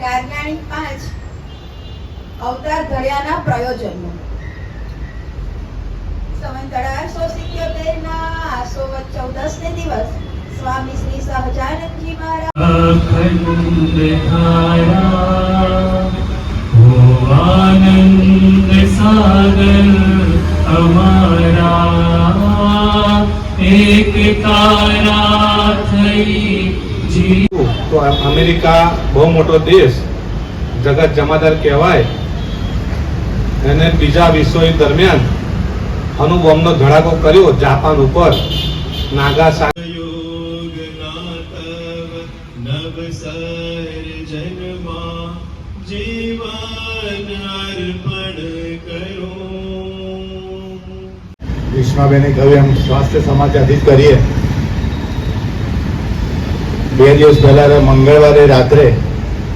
કારનાણી પાંચ અવતાર ધર્યાના પ્રયોજનો. સંવત અઢારસો સિત્યોતેર ના આસો ચૌદસ ને દિવસ સ્વામી શ્રી સહજાનંદજી મહારાજ. આનંદ સાગર અમારા એક તારા થઈ જી તો અમેરિકા બહુ મોટો દેશ, જગત જમાદાર કહેવાય. એને બીજા વિશ્વયુદ્ધ દરમિયાન અણુબોમ્બનો ધડાકો કર્યો જાપાન ઉપર. નાગા ગ્રીષ્માબેને કહ્યું એમ સ્વાસ્થ્ય સમાચારથી જ કરીએ. બે દિવસ પહેલા મંગળવારે રાત્રે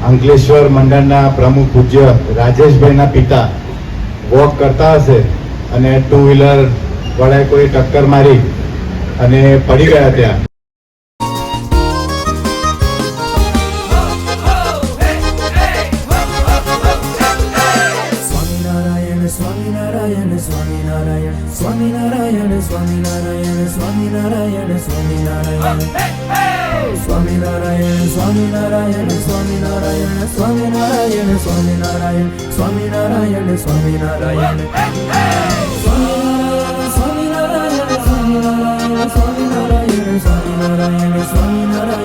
અંકલેશ્વર મંડળના પ્રમુખ પૂજ્ય રાજેશભાઈના પિતા વોક કરતા હશે અને ટુ વ્હીલર વડે કોઈ ટક્કર મારી અને પડી ગયા ત્યાં. சுவாமி நாராயண சுவாமி நாராயண சுவாமி நாராயண சுவாமி நாராயண சுவாமி நாராயண சுவாமி நாராயண சுவாமி நாராயண சுவாமி நாராயண சுவாமி நாராயண சுவாமி நாராயண சுவாமி நாராயண சுவாமி நாராயண சுவாமி நாராயண சுவாமி நாராயண சுவாமி நாராயண சுவாமி நாராயண